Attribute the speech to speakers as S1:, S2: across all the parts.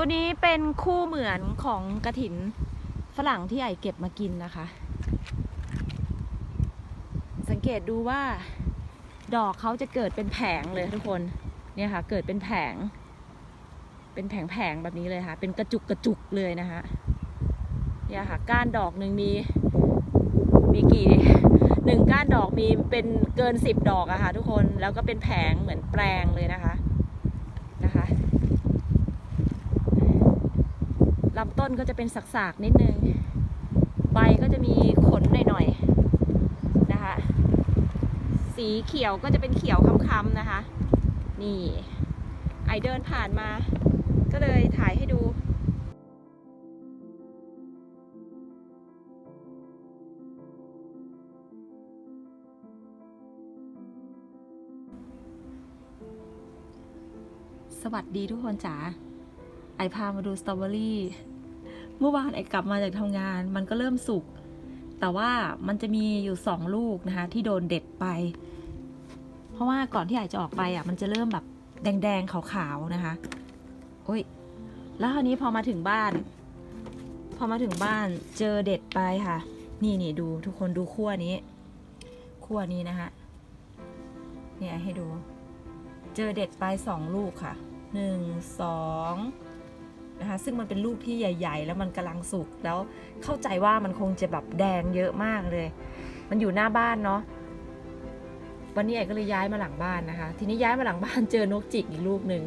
S1: ตัวนี้เป็นคู่เหมือนของกระถินฝรั่งที่ไอเก็บมากินนะคะ สังเกตดูว่าดอกเขาจะเกิดเป็นแผงเลยทุกคนเนี่ยค่ะ เกิดเป็นแผง เป็นแผงๆแบบนี้เลยค่ะ เป็นกระจุกกระจุกเลยนะคะเนี่ยค่ะ ก้านดอกหนึ่งมี มีกี่หนึ่งก้านดอกมีเป็นเกินสิบดอกอะค่ะ ทุกคนแล้วก็เป็นแผงเหมือนแปลงเลยนะคะลำ ต้นก็จะเป็นสักๆนิดนึง ใบก็จะมีขนหน่อยๆนะคะ สีเขียวก็จะเป็นเขียวค้ำๆนะคะ นี่ไอเดินผ่านมา ก็เลยถ่ายให้ดูสวัสดีทุกคนจ๋า ไอพามาดูสตรอเบอรี่ เมื่อวานไอ้กลับมาจากทำงาน มันก็เริ่มสุก แต่ว่ามันจะมีอยู่สองลูกนะคะ ที่โดนเด็ดไป เพราะว่าก่อนที่ไอจะออกไปอะ มันจะเริ่มแบบแดงๆขาวๆนะคะโอ้ยแล้วคราวนี้พอมาถึงบ้าน พอมาถึงบ้านเจอเด็ดไปค่ะ นี่นี่ดูทุกคนดูขั้วนี้ขั้วนี้นะคะเนี่ยให้ดู เจอเด็ดไปสองลูกค่ะหนึ่งสอง นะคะซึ่งมันเป็นลูกที่ใหญ่ ๆ แล้วมันกำลังสุกแล้วเข้าใจว่ามันคงจะแบบแดงเยอะมากเลย มันอยู่หน้าบ้านเนาะวันนี้ไอ้ก็เลยย้ายมาหลังบ้านนะคะ ทีนี้ย้ายมาหลังบ้านเจอนกจิกอีกลูกหนึ่ง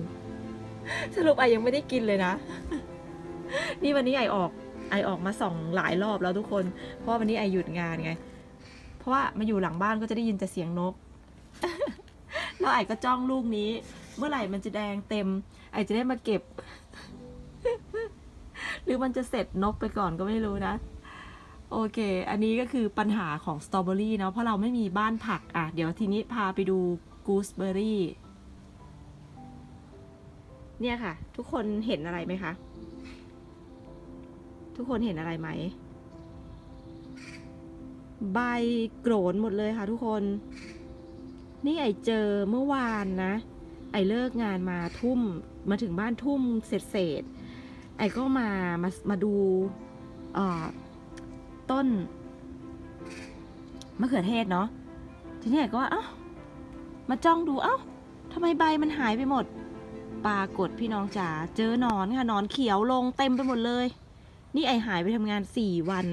S1: สรุปไอยังไม่ได้กินเลยนะ นี่วันนี้ไอออกไอออกมาส่องหลายรอบแล้วทุกคน เพราะวันนี้ไอหยุดงานไง เพราะว่ามาอยู่หลังบ้านก็จะได้ยินแต่เสียงนก แล้วไอก็จ้องลูกนี้ เมื่อไหร่มันจะแดงเต็ม ไอจะได้มาเก็บ รือมันจะเสร็จนกไปก่อนก็ไม่รู้นะ โอเค อันนี้ก็คือปัญหาของสตรอเบอรี่เนาะเพราะเราไม่มีบ้านผักอะ เดี๋ยวทีนี้พาไปดูกูสเบอรี่เนี่ยค่ะ ทุกคนเห็นอะไรไหมคะ ทุกคนเห็นอะไรไหม ใบโกรนหมดเลยค่ะทุกคน นี่ไอเจอเมื่อวานนะ ไอเลิกงานมาทุ่มมาถึงบ้านทุ่มเสร็จเสร็จ ไอก็มามามาดูต้นมะเขือเทศเนาะทีนี้ไอก็ว่าเอ้ามาจ้องดูเอ้าทำไมใบมันหายไปหมด ปรากฏพี่น้องจ๋าเจอหนอนค่ะหนอนเขียวลงเต็มไปหมดเลย นี่ไอหายไปทำงานสี่วัน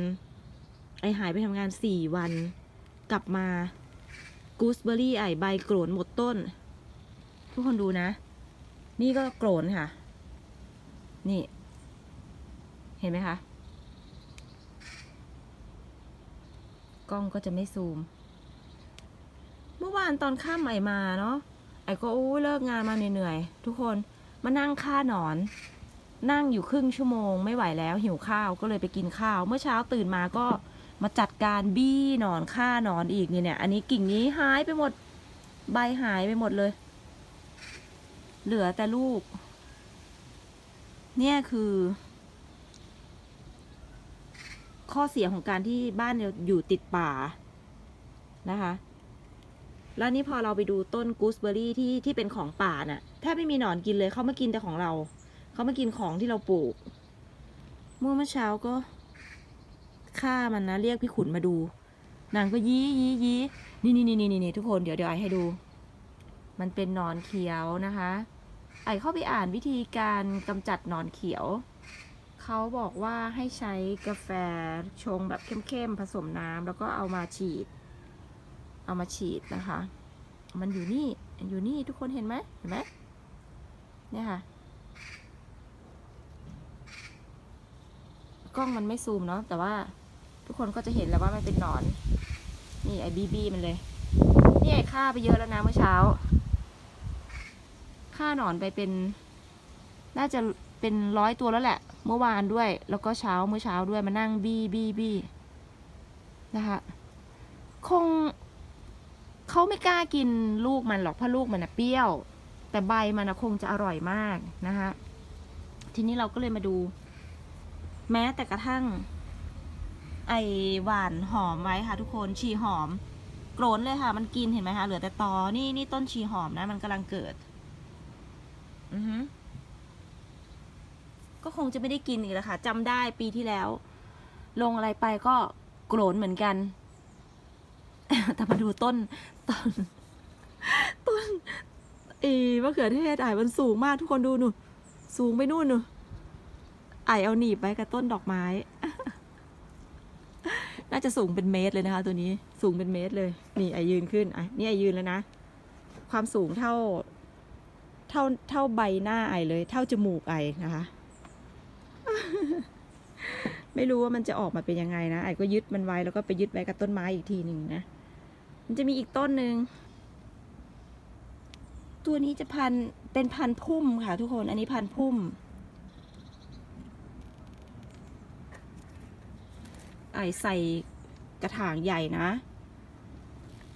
S1: ไอหายไปทำงานสี่วัน กลับมากูสเบอรี่ไอใบโกรนหมดต้น ทุกคนดูนะ นี่ก็โกรนค่ะ นี่ เห็นไหมคะ กล้องก็จะไม่ซูม เมื่อวานตอนข้ามไอมาเนาะ ไอ้ก็อู้เลิกงานมาเหนื่อยๆ ทุกคนมานั่งฆ่าหนอน นั่งอยู่ครึ่งชั่วโมงไม่ไหวแล้วหิวข้าวก็เลยไปกินข้าว เมื่อเช้าตื่นมาก็มาจัดการบี้หนอนฆ่าหนอนอีกเนี่ยเนี่ย อันนี้กิ่งนี้หายไปหมด ใบหายไปหมดเลย เหลือแต่ลูก เนี่ยคือ ข้อเสียของการที่บ้านเราอยู่ติดป่านะคะ แล้วนี่พอเราไปดูต้นกูสเบอรี่ที่ที่เป็นของป่าน่ะแทบไม่มีหนอนกินเลยเขามากินแต่ของเราเขามากินของที่เราปลูก เมื่อเมื่อเช้าก็ฆ่ามันนะเรียกพี่ขุนมาดู นางก็ยี้ยี้ยี้นี่นี่นี่นี่นี่ทุกคนเดี๋ยวเดี๋ยวไอให้ดู มันเป็นหนอนเขียวนะคะ ไอเข้าไปอ่านวิธีการกำจัดหนอนเขียว เขาบอกว่าให้ใช้กาแฟชงแบบเข้มๆผสมน้ำแล้วก็เอามาฉีด เอามาฉีดนะคะ มันอยู่นี่อยู่นี่ทุกคนเห็นไหมเห็นไหมเนี่ยค่ะ กล้องมันไม่ซูมเนาะแต่ว่าทุกคนก็จะเห็นแล้วว่ามันเป็นหนอน นี่ไอ้บีบีมันเลย นี่ไอ้ฆ่าไปเยอะแล้วนะเมื่อเช้าฆ่าหนอนไปเป็น น่าจะ เป็นร้อยตัวแล้วแหละ เมื่อวานด้วย แล้วก็เช้าเมื่อเช้าด้วยมานั่งบี้บี้บี้นะคะคงเขาไม่กล้ากินลูกมันหรอกเพราะลูกมันนะเปรี้ยว แต่ใบมันนะคงจะอร่อยมากนะคะทีนี้เราก็เลยมาดู แม้แต่กระทั่ง ไอหวานหอมไว้ค่ะ ทุกคนชีหอมโกรนเลยค่ะ มันกินเห็นไหมคะเหลือแต่ตอนี่นี่ต้นชีหอมนะ มันกำลังเกิด อือฮึ ก็คงจะไม่ได้กินอีกแล้วค่ะจำได้ปีที่แล้ว ลงอะไรไปก็โกรนเหมือนกัน แต่มาดูต้นต้นต้นเอีมะเขือเทศไอ้มันสูงมากทุกคนดูหนูสูงไปนู่นหนูไอเอาหนีบไปกับต้นดอกไม้ น่าจะสูงเป็นเมตรเลยนะคะ ตัวนี้สูงเป็นเมตรเลย นี่ไอยืนขึ้นไอนี่ไอยืนแล้วนะ ความสูงเท่า เท่าเท่าใบหน้าไอเลย เท่าจมูกไอนะคะ ไม่รู้ว่ามันจะออกมาเป็นยังไงนะไอ้ก็ยึดมันไว้แล้วก็ไปยึดไว้กับต้นไม้อีกทีหนึ่งนะ มันจะมีอีกต้นหนึ่งตัวนี้จะพันเป็นพันพุ่มค่ะ ทุกคนอันนี้พันพุ่มไอใส่กระถางใหญ่นะ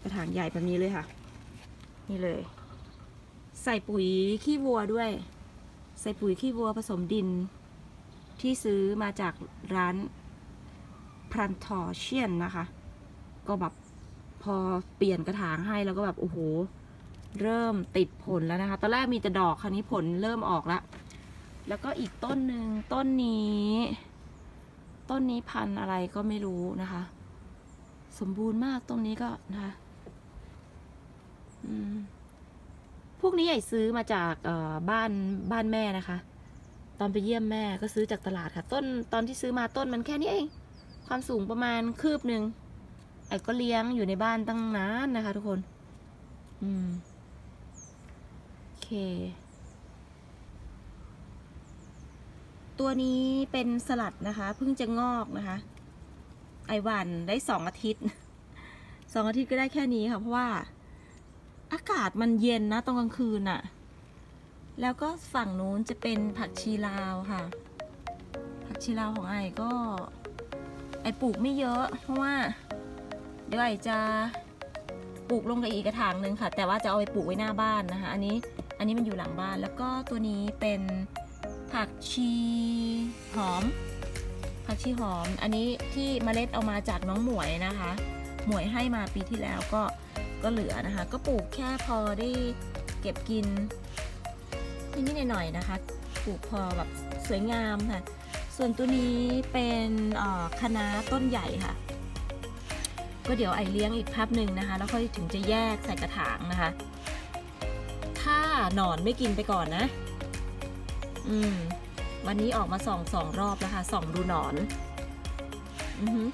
S1: กระถางใหญ่แบบนี้เลยค่ะ นี่เลย ใส่ปุ๋ยขี้วัวด้วย ใส่ปุ๋ยขี้วัวผสมดิน ที่ซื้อมาจากร้านพรันทอเชียนนะคะ ก็แบบพอเปลี่ยนกระถางให้แล้วก็แบบโอ้โห เริ่มติดผลแล้วนะคะ ตอนแรกมีแต่ดอกคราวนี้ผลเริ่มออกแล้วแล้วก็อีกต้นหนึ่งต้นนี้ ต้นนี้พันอะไรก็ไม่รู้นะคะ สมบูรณ์มากต้นนี้ก็นะคะอืมพวกนี้ใหญ่ซื้อมาจากเอ่อบ้านบ้านแม่นะคะ ตอนไปเยี่ยมแม่ก็ซื้อจากตลาดค่ะ ต้นตอนที่ซื้อมาต้นมันแค่นี้เอง ความสูงประมาณคืบหนึ่งไอ้ก็เลี้ยงอยู่ในบ้านตั้งนานนะคะทุกคน อืม โอเค ตัวนี้เป็นสลัดนะคะ เพิ่งจะงอกนะคะ ไอหวันได้สองอาทิตย์สองอาทิตย์ก็ได้แค่นี้ค่ะ เพราะว่า อากาศมันเย็นนะตอนกลางคืนอะ แล้วก็ฝั่งนู้นจะเป็นผักชีลาวค่ะ ผักชีลาวของไอก็ ไอปลูกไม่เยอะ เพราะว่า เดี๋ยวไอจะปลูกลงกับอีกกระถางหนึ่งค่ะ แต่ว่าจะเอาไปปลูกไว้หน้าบ้านนะคะ อันนี้อันนี้มันอยู่หลังบ้านแล้วก็ตัวนี้เป็นผักชีหอม ผักชีหอม อันนี้ที่เมล็ดเอามาจากน้องหมวยนะคะ หมวยให้มาปีที่แล้วก็ก็เหลือนะคะ ก็ปลูกแค่พอได้เก็บกิน นิดๆหน่อยๆนะคะปลูกพอแบบสวยงามค่ะ ส่วนตัวนี้เป็นเอ่อคะต้นใหญ่ค่ะ ก็เดี๋ยวไอเลี้ยงอีกพับหนึ่งนะคะ แล้วค่อยถึงจะแยกใส่กระถางนะคะ ถ้าหนอนไม่กินไปก่อนนะ อืม วันนี้ออกมาส่องสองรอบแล้วค่ะส่องดูหนอน อือหือ